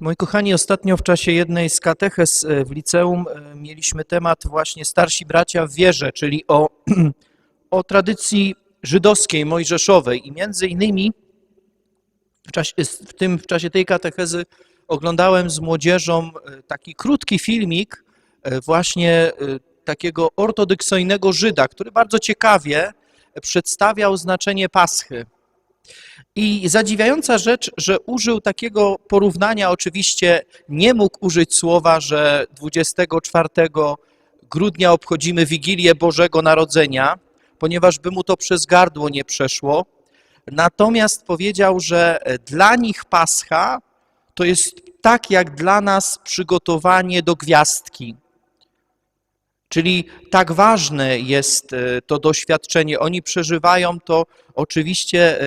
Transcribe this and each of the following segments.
Moi kochani, ostatnio w czasie jednej z katechez e, w liceum e, mieliśmy temat właśnie starsi bracia w wierze, czyli o, o tradycji żydowskiej, mojżeszowej i między innymi w, czasie, w, tym, w czasie tej katechezy oglądałem z młodzieżą e, taki krótki filmik właśnie takiego ortodoksyjnego Żyda, który bardzo ciekawie przedstawiał znaczenie Paschy. I zadziwiająca rzecz, że użył takiego porównania, oczywiście nie mógł użyć słowa, że 24 grudnia obchodzimy Wigilię Bożego Narodzenia, ponieważ by mu to przez gardło nie przeszło. Natomiast powiedział, że dla nich Pascha to jest tak jak dla nas przygotowanie do gwiazdki. Czyli tak ważne jest e, to doświadczenie. Oni przeżywają to oczywiście e,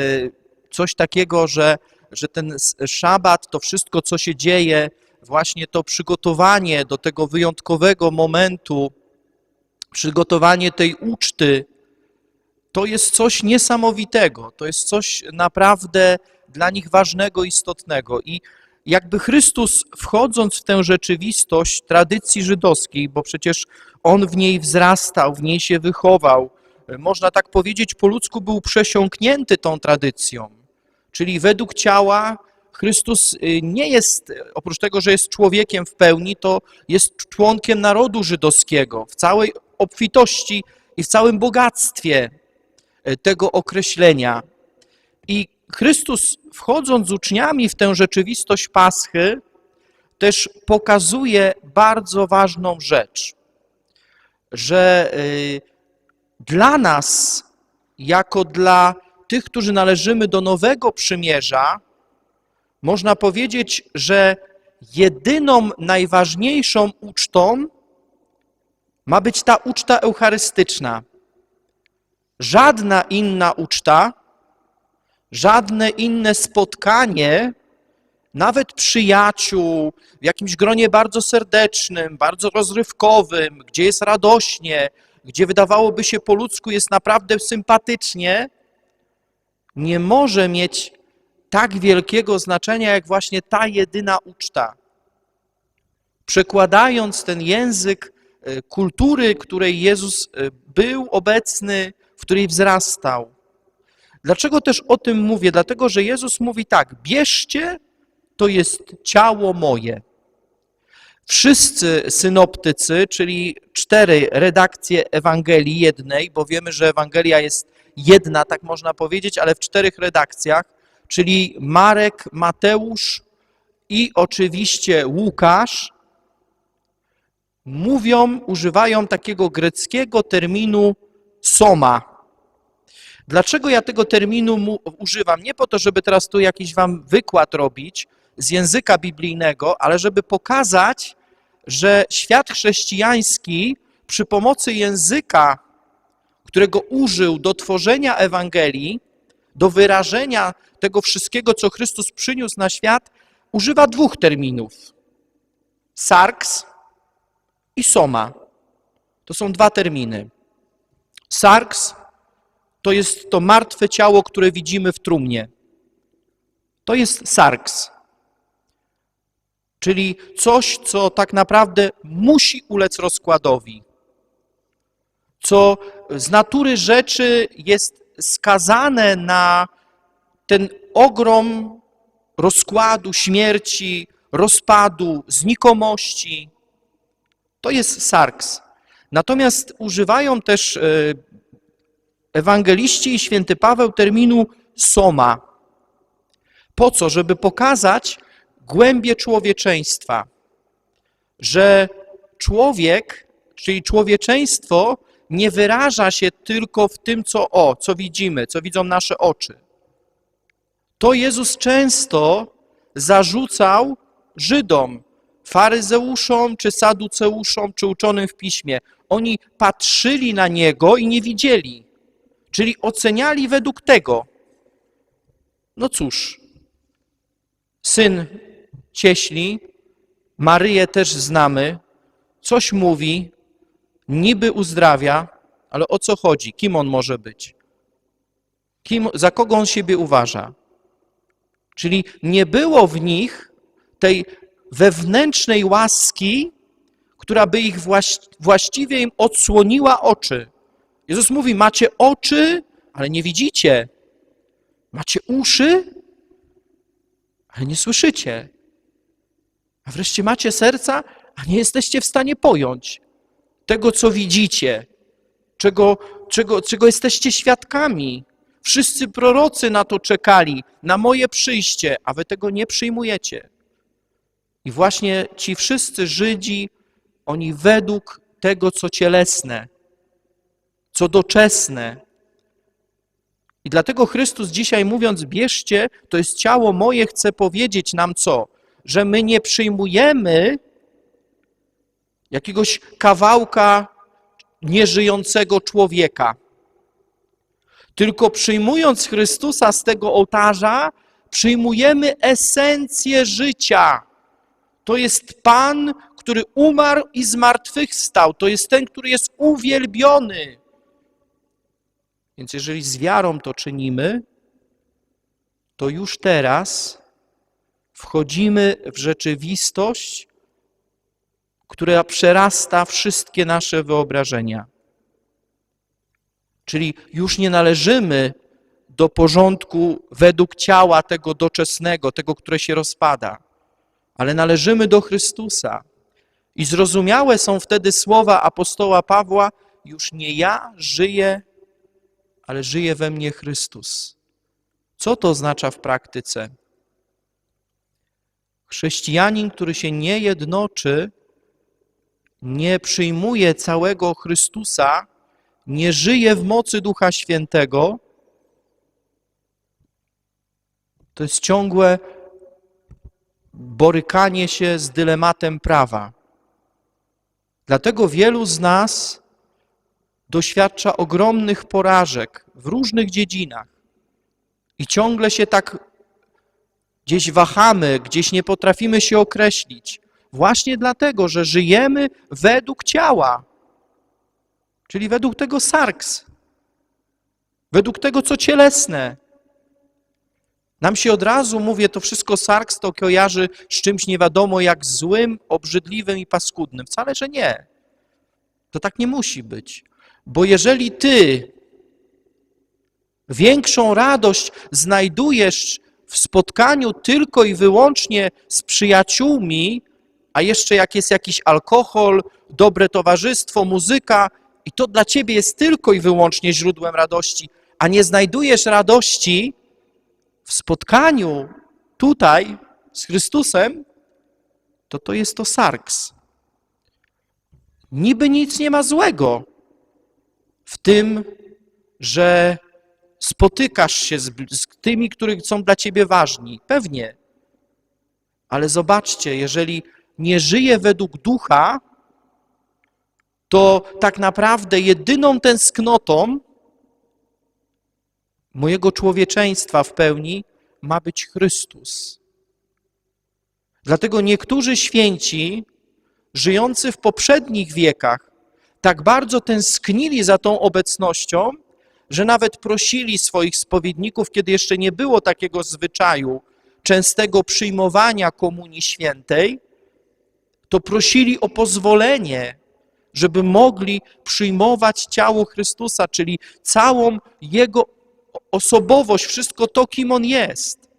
coś takiego, że, że ten szabat, to wszystko, co się dzieje, właśnie to przygotowanie do tego wyjątkowego momentu, przygotowanie tej uczty, to jest coś niesamowitego, to jest coś naprawdę dla nich ważnego, istotnego. I jakby Chrystus, wchodząc w tę rzeczywistość tradycji żydowskiej, bo przecież on w niej wzrastał, w niej się wychował, można tak powiedzieć, po ludzku był przesiąknięty tą tradycją. Czyli według ciała Chrystus y, nie jest, oprócz tego, że jest człowiekiem w pełni, to jest członkiem narodu żydowskiego w całej obfitości i w całym bogactwie y, tego określenia. I Chrystus, wchodząc z uczniami w tę rzeczywistość Paschy, też pokazuje bardzo ważną rzecz, że y, dla nas, jako dla tych, którzy należymy do nowego przymierza, można powiedzieć, że jedyną najważniejszą ucztą ma być ta uczta eucharystyczna. Żadna inna uczta, żadne inne spotkanie, nawet przyjaciół, w jakimś gronie bardzo serdecznym, bardzo rozrywkowym, gdzie jest radośnie, gdzie wydawałoby się po ludzku jest naprawdę sympatycznie, nie może mieć tak wielkiego znaczenia, jak właśnie ta jedyna uczta. Przekładając ten język e, kultury, której Jezus e, był obecny, w której wzrastał. Dlaczego też o tym mówię? Dlatego, że Jezus mówi tak: bierzcie, to jest ciało moje. Wszyscy synoptycy, czyli cztery redakcje Ewangelii jednej, bo wiemy, że Ewangelia jest jedna, tak można powiedzieć, ale w czterech redakcjach, czyli Marek, Mateusz i oczywiście Łukasz, mówią, używają takiego greckiego terminu soma. Dlaczego ja tego terminu używam? Nie po to, żeby teraz tu jakiś wam wykład robić z języka biblijnego, ale żeby pokazać, że świat chrześcijański przy pomocy języka którego użył do tworzenia Ewangelii, do wyrażenia tego wszystkiego, co Chrystus przyniósł na świat, używa dwóch terminów. Sarks i soma. To są dwa terminy. Sarks to jest to martwe ciało, które widzimy w trumnie. To jest sarks. Czyli coś, co tak naprawdę musi ulec rozkładowi co z natury rzeczy jest skazane na ten ogrom rozkładu, śmierci, rozpadu, znikomości. To jest sarks. Natomiast używają też e, ewangeliści i święty Paweł terminu soma. Po co? Żeby pokazać głębie człowieczeństwa, że człowiek, czyli człowieczeństwo nie wyraża się tylko w tym, co o, co widzimy, co widzą nasze oczy. To Jezus często zarzucał Żydom, faryzeuszom, czy saduceuszom, czy uczonym w piśmie. Oni patrzyli na Niego i nie widzieli, czyli oceniali według tego. No cóż, syn cieśli, Maryję też znamy, coś mówi, niby uzdrawia, ale o co chodzi? Kim on może być? Kim, za kogo on siebie uważa? Czyli nie było w nich tej wewnętrznej łaski, która by ich właś- właściwie im odsłoniła oczy. Jezus mówi: Macie oczy, ale nie widzicie. Macie uszy, ale nie słyszycie. A wreszcie macie serca, a nie jesteście w stanie pojąć tego, co widzicie, czego, czego, czego jesteście świadkami. Wszyscy prorocy na to czekali, na moje przyjście, a wy tego nie przyjmujecie. I właśnie ci wszyscy Żydzi, oni według tego, co cielesne, co doczesne. I dlatego Chrystus dzisiaj mówiąc, bierzcie, to jest ciało moje, chce powiedzieć nam co? Że my nie przyjmujemy jakiegoś kawałka nieżyjącego człowieka. Tylko przyjmując Chrystusa z tego ołtarza, przyjmujemy esencję życia. To jest Pan, który umarł i zmartwychwstał. To jest ten, który jest uwielbiony. Więc jeżeli z wiarą to czynimy, to już teraz wchodzimy w rzeczywistość, która przerasta wszystkie nasze wyobrażenia. Czyli już nie należymy do porządku według ciała tego doczesnego, tego, które się rozpada, ale należymy do Chrystusa. I zrozumiałe są wtedy słowa apostoła Pawła: Już nie ja żyję, ale żyje we mnie Chrystus. Co to oznacza w praktyce? Chrześcijanin, który się nie jednoczy, nie przyjmuje całego Chrystusa, nie żyje w mocy Ducha Świętego, to jest ciągłe borykanie się z dylematem prawa. Dlatego wielu z nas doświadcza ogromnych porażek w różnych dziedzinach i ciągle się tak gdzieś wahamy, gdzieś nie potrafimy się określić. Właśnie dlatego, że żyjemy według ciała, czyli według tego sarks, według tego, co cielesne. Nam się od razu, mówię, to wszystko sarks to kojarzy z czymś nie wiadomo jak złym, obrzydliwym i paskudnym. Wcale, że nie. To tak nie musi być. Bo jeżeli ty większą radość znajdujesz w spotkaniu tylko i wyłącznie z przyjaciółmi, a jeszcze jak jest jakiś alkohol, dobre towarzystwo, muzyka, i to dla ciebie jest tylko i wyłącznie źródłem radości, a nie znajdujesz radości w spotkaniu tutaj z Chrystusem, to to jest to sarks. Niby nic nie ma złego w tym, że spotykasz się z, z tymi, którzy są dla ciebie ważni. Pewnie. Ale zobaczcie, jeżeli nie żyję według ducha, to tak naprawdę jedyną tęsknotą mojego człowieczeństwa w pełni ma być Chrystus. Dlatego niektórzy święci, żyjący w poprzednich wiekach, tak bardzo tęsknili za tą obecnością, że nawet prosili swoich spowiedników, kiedy jeszcze nie było takiego zwyczaju częstego przyjmowania Komunii Świętej, to prosili o pozwolenie, żeby mogli przyjmować ciało Chrystusa, czyli całą Jego osobowość, wszystko to, kim On jest.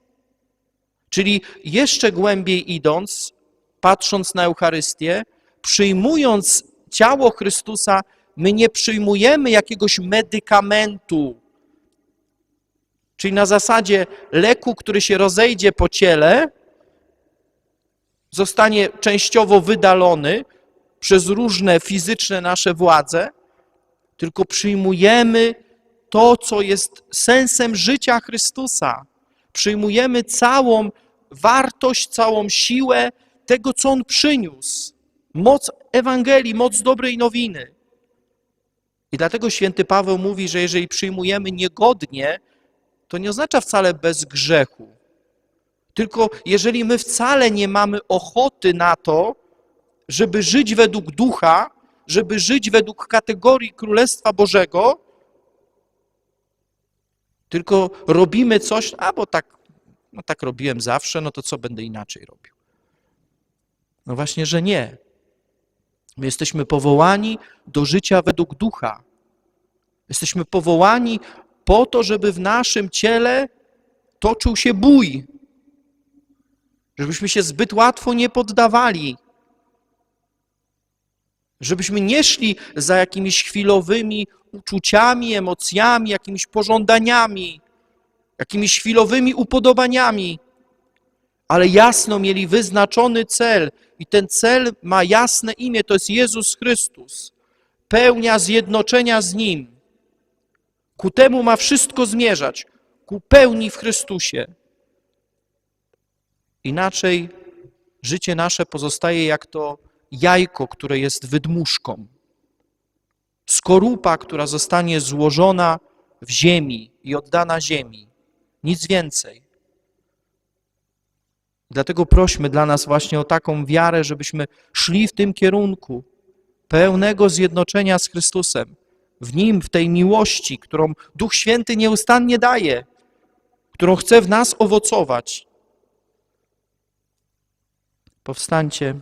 Czyli jeszcze głębiej idąc, patrząc na Eucharystię, przyjmując ciało Chrystusa, my nie przyjmujemy jakiegoś medykamentu, czyli na zasadzie leku, który się rozejdzie po ciele, zostanie częściowo wydalony przez różne fizyczne nasze władze, tylko przyjmujemy to, co jest sensem życia Chrystusa. Przyjmujemy całą wartość, całą siłę tego, co On przyniósł. Moc Ewangelii, moc dobrej nowiny. I dlatego święty Paweł mówi, że jeżeli przyjmujemy niegodnie, to nie oznacza wcale bez grzechu. Tylko jeżeli my wcale nie mamy ochoty na to, żeby żyć według ducha, żeby żyć według kategorii Królestwa Bożego, tylko robimy coś, a bo tak No tak robiłem zawsze, no to co będę inaczej robił? No właśnie, że nie. My jesteśmy powołani do życia według ducha. Jesteśmy powołani po to, żeby w naszym ciele toczył się bój. Żebyśmy się zbyt łatwo nie poddawali. Żebyśmy nie szli za jakimiś chwilowymi uczuciami, emocjami, jakimiś pożądaniami, jakimiś chwilowymi upodobaniami, ale jasno mieli wyznaczony cel i ten cel ma jasne imię, to jest Jezus Chrystus. Pełnia zjednoczenia z Nim. Ku temu ma wszystko zmierzać, ku pełni w Chrystusie. Inaczej życie nasze pozostaje jak to jajko, które jest wydmuszką. Skorupa, która zostanie złożona w ziemi i oddana ziemi. Nic więcej. Dlatego prośmy dla nas właśnie o taką wiarę, żebyśmy szli w tym kierunku pełnego zjednoczenia z Chrystusem, w Nim, w tej miłości, którą Duch Święty nieustannie daje, którą chce w nas owocować. Powstańcie.